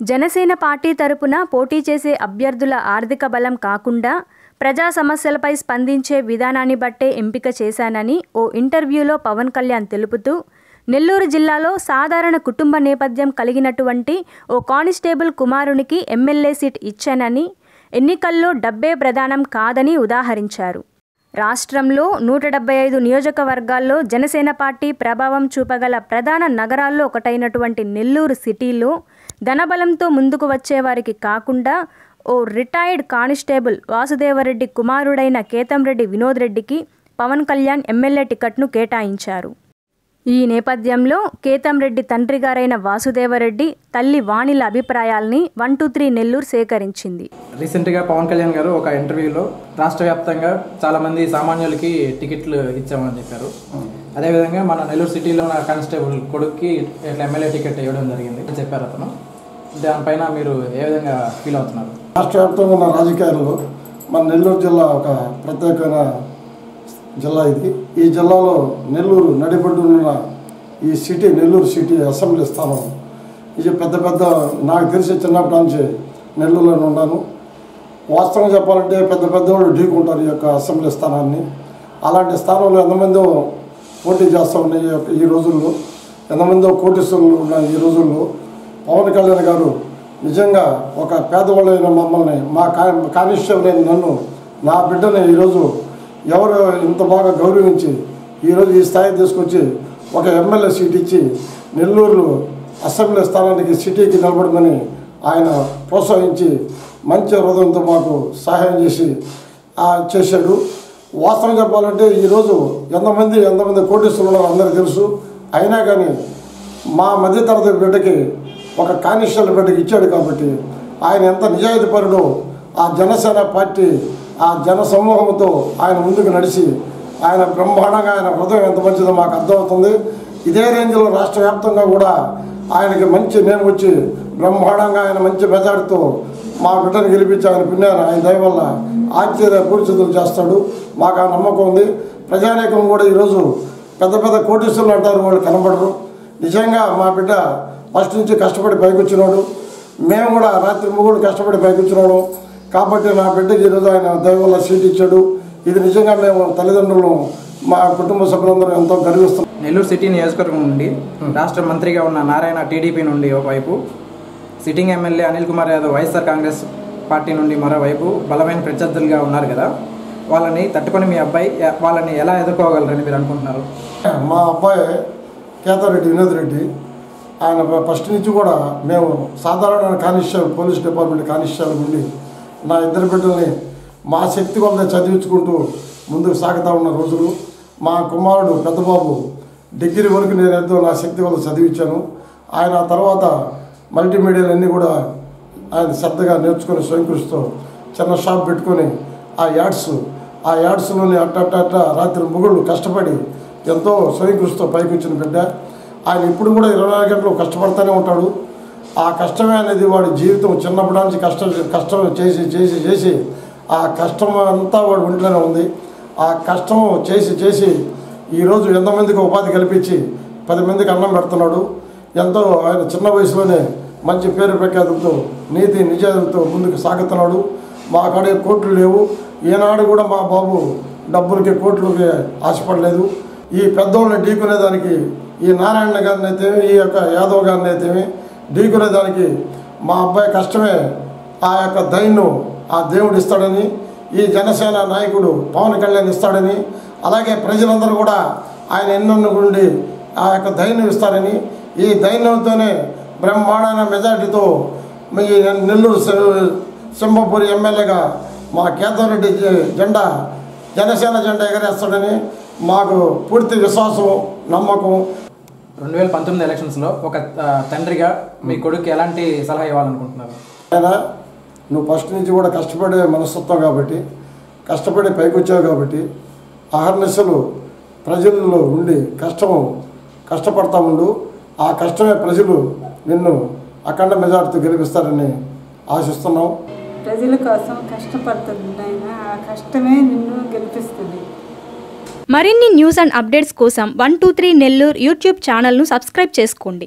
Janasena party తరపున పోటీ చేసే అభ్యర్థుల ఆర్థిక బలం కాకుండా ప్రజా సమస్యలపై స్పందించే విధానాన్ని బట్టే ఎంపిక చేశానని ఓ ఇంటర్వ్యూలో పవన్ కళ్యాణ్ తెలుపుతూ నెల్లూరు జిల్లాలో సాధారణ కుటుంబ నేపథ్యం కలిగినటువంటి ఓ కానిస్టేబుల్ కుమారునికి ఎమ్మెల్యే సీట్ ఇచ్చానని ఎన్నికల్లో డబ్బే ప్రధానం కాదని ఉదాహరించారు. రాష్ట్రంలో నూట డెబ్బై ఐదు నియోజకవర్గాల్లో జనసేన పార్టీ ప్రభావం చూపగల ప్రధాన నగరాల్లో ఒకటైనటువంటి నెల్లూరు సిటీలో ధనబలంతో ముందుకు వచ్చేవారికి కాకుండా ఓ రిటైర్డ్ కానిస్టేబుల్ వాసుదేవరెడ్డి కుమారుడైన కేతంరెడ్డి వినోద్ రెడ్డికి పవన్ కళ్యాణ్ ఎమ్మెల్యే టికెట్ను కేటాయించారు. ఈ నేపథ్యంలో కేతంరెడ్డి తండ్రి గారైన వాసుదేవరెడ్డి తల్లి వాణిల అభిప్రాయాల్ని వన్ టూ త్రీ నెల్లూరు సేకరించింది. రీసెంట్గా పవన్ కళ్యాణ్ గారు ఒక ఇంటర్వ్యూలో రాష్ట్ర వ్యాప్తంగా చాలామంది సామాన్యులకి టికెట్లు ఇచ్చామని చెప్పారు. అదేవిధంగా మన నెల్లూరు సిటీలో ఉన్న కానిస్టేబుల్ కొడుక్కి ఇట్లా ఎమ్మెల్యే టికెట్ ఇవ్వడం జరిగింది అని చెప్పారు అతను. దానిపైన మీరు ఏ విధంగా ఫీల్ అవుతున్నారు? రాష్ట్ర వ్యాప్తంగా ఉన్న రాజకీయాల్లో మన నెల్లూరు జిల్లా ఒక ప్రత్యేకమైన జిల్లా ఇది. ఈ జిల్లాలో నెల్లూరు నడిపడున్న ఈ సిటీ నెల్లూరు సిటీ అసెంబ్లీ స్థానం. ఇది పెద్ద పెద్ద నాకు తెలిసి చిన్నప్పటి నుంచి నెల్లూరులోనే ఉన్నాను వాస్తవం చెప్పాలంటే పెద్ద పెద్దవాళ్ళు ఢీకుంటారు ఈ యొక్క అసెంబ్లీ స్థానాన్ని. అలాంటి స్థానంలో ఎంతమందో పోటీ చేస్తూ ఉన్నాయి ఈ యొక్క- ఈ రోజుల్లో. ఎంతమందో కోటీశ్వరులు ఉన్నాయి ఈ రోజుల్లో పవన్ కళ్యాణ్ గారు నిజంగా ఒక పేదవాళ్ళైన మమ్మల్ని మా కా కానిస్టేబుల్ అయిన నన్ను నా బిడ్డని ఈరోజు ఎవరు ఇంత బాగా గౌరవించి ఈరోజు ఈ స్థాయి తీసుకొచ్చి ఒక ఎమ్మెల్యే సీట్ ఇచ్చి నెల్లూరులో అసెంబ్లీ స్థానానికి సిటీకి నిలబడమని ఆయన ప్రోత్సహించి మంచి హృదయంతో మాకు సహాయం చేసి చేశాడు. వాస్తవం చెప్పాలంటే ఈరోజు ఎంతమంది ఎంతమంది కోటీశ్వరులు ఉన్నారో అందరికీ తెలుసు. అయినా కానీ మా మధ్యతరగతి బిడ్డకి ఒక కానిస్టేబుల్ బిడ్డకి ఇచ్చాడు కాబట్టి ఆయన ఎంత నిజాయితీపరుడో ఆ జనసేన పార్టీ ఆ జన సమూహంతో ఆయన ముందుకు నడిచి ఆయన బ్రహ్మాండంగా ఆయన హృదయం ఎంత మంచిదో మాకు అర్థమవుతుంది. ఇదే రేంజ్లో రాష్ట్ర వ్యాప్తంగా కూడా ఆయనకి మంచి నేమ్ వచ్చి బ్రహ్మాండంగా ఆయన మంచి మెజార్టీతో మా బిడ్డను గెలిపించి ఆయన పిన్నాను ఆయన దయ వల్ల ఆశ్చర్య పూర్చితులు చేస్తాడు. మాకు ఆ నమ్మకం ఉంది. ప్రజానీకం కూడా ఈరోజు పెద్ద పెద్ద కోటీశ్వరులు అంటారు. వాళ్ళు కనబడరు. నిజంగా మా బిడ్డ ఫస్ట్ నుంచి కష్టపడి పైకొచ్చినాడు. మేము కూడా రాత్రి ముగ్గురు కష్టపడి పైకొచ్చినాడు కాబట్టి నా బిడ్డకి ఈరోజు ఆయన దయ వల్ల సీట్ ఇచ్చాడు. ఇది నిజంగా మేము తల్లిదండ్రులు మా కుటుంబ సభ్యులందరూ ఎంతో గర్విస్తున్నాం. నెల్లూరు సిటీ నియోజకవర్గం నుండి రాష్ట్ర మంత్రిగా ఉన్న నారాయణ టీడీపీ నుండి ఒకవైపు sitting MLA Anil Kumar Yadav YSR Congress party నుండి మరోవైపు బలమైన ప్రత్యర్థులుగా ఉన్నారు కదా. వాళ్ళని తట్టుకొని మీ అబ్బాయి వాళ్ళని ఎలా ఎదుర్కోగలరని మీరు అనుకుంటున్నారు? మా అబ్బాయి కేతారెడ్డి వినోద్ రెడ్డి. ఆయన ఫస్ట్ నుంచి కూడా మేము సాధారణ కానిస్టేబుల్ పోలీస్ డిపార్ట్మెంట్ కానిస్టేబుల్ నుండి నా ఇద్దరు బిడ్డల్ని మా శక్తి కొలత చదివించుకుంటూ ముందుకు సాగుతూ ఉన్న రోజులు. మా కుమారుడు పెద్దబాబు డిగ్రీ వరకు నేను ఎంతో నా శక్తి వల్ల చదివించాను. ఆయన ఆ తర్వాత మల్టీమీడియాలన్నీ కూడా ఆయన శ్రద్ధగా నేర్చుకుని స్వయంకృషితో చిన్న షాప్ పెట్టుకొని ఆ యాడ్స్ ఆ యాడ్స్లోని అట్ట అట్ట అట్ట రాత్రి మొగుళ్ళు కష్టపడి ఎంతో స్వయంకృషితో పైకి వచ్చిన బిడ్డ. ఆయన ఇప్పుడు కూడా ఇరవై నాలుగు గంటలు కష్టపడుతూనే ఉంటాడు. ఆ కష్టమే అనేది వాడి జీవితం చిన్నప్పటి నుంచి కష్టం కష్టం చేసి చేసి చేసి ఆ కష్టం అంతా వాడు ఒంట్లోనే ఉంది. ఆ కష్టం చేసి చేసి ఈరోజు ఎంతమందికి ఉపాధి కల్పించి పది మందికి అన్నం పెడుతున్నాడు ఎంతో ఆయన చిన్న వయసులోనే మంచి పేరు ప్రఖ్యాతులతో నీతి నిజాయితీతో ముందుకు సాగుతున్నాడు. మా కాడే కోట్లు లేవు. ఈనాడు కూడా మా బాబు డబ్బులకి కోట్లకి ఆశపడలేదు. ఈ పెద్దోళ్ళని ఢీకునేదానికి ఈ నారాయణ గారిని అయితేమి ఈ యొక్క యాదవ్ గారిని అయితేమి ఢీకునేదానికి మా అబ్బాయి కష్టమే. ఆ యొక్క దైన్ను ఆ దేవుడు ఇస్తాడని ఈ జనసేన నాయకుడు పవన్ కళ్యాణ్ ఇస్తాడని అలాగే ప్రజలందరూ కూడా ఆయన ఎన్నెన్ను గుండి ఆ యొక్క ధైర్యం ఇస్తారని ఈ ధైర్యంతోనే బ్రహ్మాండమైన మెజార్టీతో మీ నెల్లూరు సింహపూరి ఎమ్మెల్యేగా మా కేతవరెడ్డి జెండా జనసేన జెండా ఎగరేస్తాడని మాకు పూర్తి విశ్వాసం నమ్మకం రెండు వేల పంతొమ్మిది ఎలక్షన్స్లో ఒక తండ్రిగా మీ కొడుకు ఎలాంటి సలహా ఇవ్వాలనుకుంటున్నారు? ఆయన నువ్వు ఫస్ట్ నుంచి కూడా కష్టపడే మనస్తత్వం కాబట్టి కష్టపడి పైకి వచ్చావు కాబట్టి అహర్నిశలు ప్రజల్లో ఉండి కష్టము కష్టపడతా ఉండు. ఆ కష్టమే ప్రజలు నిన్ను అఖండ మెజార్టీతో గెలిపిస్తారని ఆశిస్తున్నాం ప్రజల కోసం కష్టపడుతుంది నాయన. ఆ కష్టమే నిన్ను గెలిపిస్తుంది. మరిన్ని న్యూస్ అండ్ అప్డేట్స్ కోసం one two three Nellore YouTube ఛానల్ను సబ్స్క్రైబ్ చేసుకోండి.